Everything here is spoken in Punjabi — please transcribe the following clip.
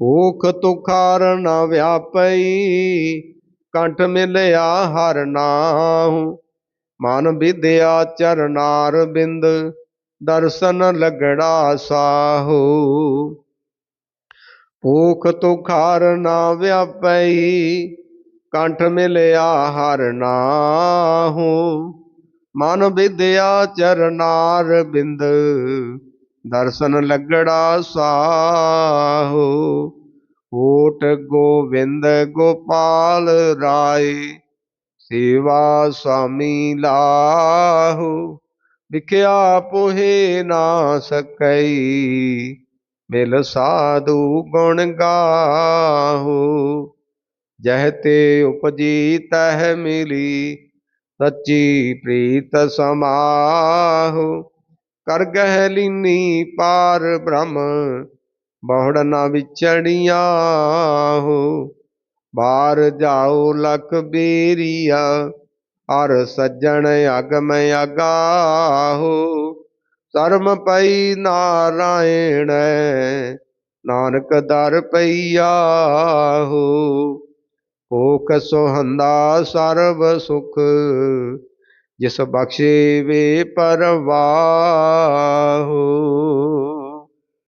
ਭੂਖ ਤੁਖਾਰ ਨ ਵਿਆਪਈ, ਕੰਠ ਮਿਲਿਆ ਹਰ ਨਾਮ ਮਨ ਵਿਦਿਆ ਚਰਨਾਰ ਬਿੰਦ, ਦਰਸ਼ਨ ਲਗੜਾ ਸਾਹੂ। ਭੂਖ ਤੁਖਾਰ ਨ ਵਿਆਪਈ, ਕੰਠ ਮਿਲਿਆ ਹਰ ਨਾਹੂ ਮਨ ਵਿਦਿਆ ਚਰਨਾਰ ਬਿੰਦ ਦਰਸ਼ਨ ਲਗੜਾ ਸਾਹੂ, ਓਟ ਗੋਵਿੰਦ ਗੋਪਾਲ ਰਾਏ, ਸੇਵਾ ਸੁਆਮੀ ਲਾਹੂ, ਵਿਖਿਆ ਪੋਹੇ ਨਾ ਸਕਈ, ਮਿਲ ਸਾਧੂ ਗੁਣ ਗਾਹੂ। ਜਹ ਤੇ ਉਪਜੀ ਤਹ ਮਿਲੀ, ਸੱਚੀ ਪ੍ਰੀਤ ਸਮਾਹੂ। ਕਰ ਗਹਿ ਲੀਨੀ ਪਾਰ ਬ੍ਰਹਮ, ਬਹੁੜ ਨਾ ਵਿਚੜੀਆਂ ਹੋ। ਬਾਰ ਜਾਓ ਲਖ ਬੇਰੀਆ ਅਰ ਸੱਜਣ ਅਗਮ ਅਗਾਹੋ। ਧਰਮ ਪਈ ਨਾਰਾਇਣ, ਨਾਨਕ ਦਰ ਪਈਆ ਹੋ। ਭੂਖ ਸੁਹੰਦਾ ਸਰਬ ਸੁਖ ਜਿਸ ਬਖਸ਼ੇ ਵੇ ਪਰਵਾਹੋ